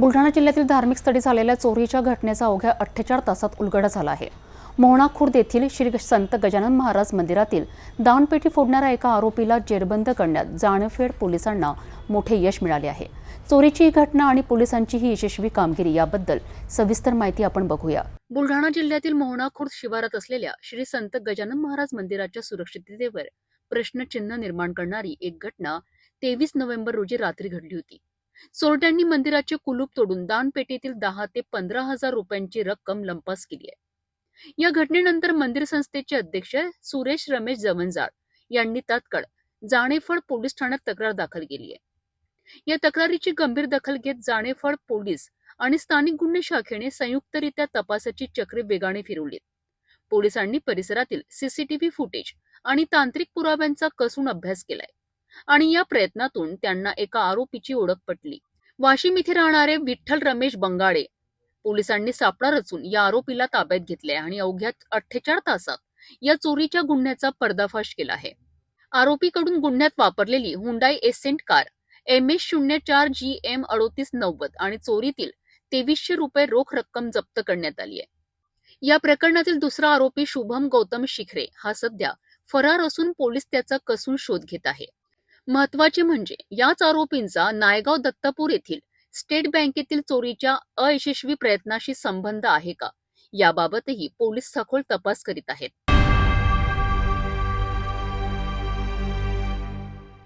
बुलढाणा जिल्ह्यातील धार्मिक स्थळी झालेल्या चोरीच्या घटनेचा अवघ्या अठ्ठेचाळ तासात उलगडा झाला आहे. मोहणा खुर्द येथील श्री संत गजानन महाराज मंदिरातील दानपेटी फोडणाऱ्या एका आरोपीला जेरबंद करण्यात जाणफेड पोलिसांना मोठे यश मिळाले आहे. चोरीची ही घटना आणि पोलिसांची ही यशस्वी कामगिरी याबद्दल सविस्तर माहिती आपण बघूया. बुलढाणा जिल्ह्यातील मोहणा खुर्द शिवारात असलेल्या श्री संत गजानन महाराज मंदिराच्या सुरक्षिततेवर प्रश्नचिन्ह निर्माण करणारी एक घटना तेवीस नोव्हेंबर रोजी रात्री घडली होती. चोरट्यांनी मंदिराचे कुलूप तोडून दानपेटीतील दहा ते पंधरा हजार रुपयांची रक्कम लंपास केली आहे. या घटनेनंतर मंदिर संस्थेचे अध्यक्ष सुरेश रमेश जवंजाळ यांनी तात्काळ जाणेफळ पोलीस ठाण्यात तक्रार दाखल केली आहे. या तक्रारीची गंभीर दखल घेत जाणेफळ पोलीस आणि स्थानिक गुन्हे शाखेने संयुक्तरित्या तपासाची चक्रे वेगाने फिरवलीत. पोलिसांनी परिसरातील सीसीटीव्ही फुटेज आणि तांत्रिक पुराव्यांचा कसून अभ्यास केलाय. आणि या प्रयत्नातून त्यांना एका आरोपीची ओळख पटली. वाशिम इथे राहणारे विठ्ठल रमेश बंगाडे पोलिसांनी सापळा रचून या आरोपीला ताब्यात घेतले आणि अवघ्या अठ्ठेचाळ तासात या चोरीच्या गुन्ह्याचा पर्दाफाश केला आहे. आरोपीकडून गुन्ह्यात वापरलेली Hyundai Accent car M S शून्य चार जी एम अडोतीस नव्वद आणि चोरीतील तेवीसशे रुपये रोख रक्कम जप्त करण्यात आली आहे. या प्रकरणातील दुसरा आरोपी शुभम गौतम शिखरे हा सध्या फरार असून पोलीस त्याचा कसून शोध घेत आहे. महत्त्वाचे म्हणजे याच आरोपींचा नायगाव दत्तपूर येथील स्टेट बँकेतील चोरीच्या अयशस्वी प्रयत्नाशी संबंध आहे का? याबाबतही पोलीस सखोल तपास करीत आहेत.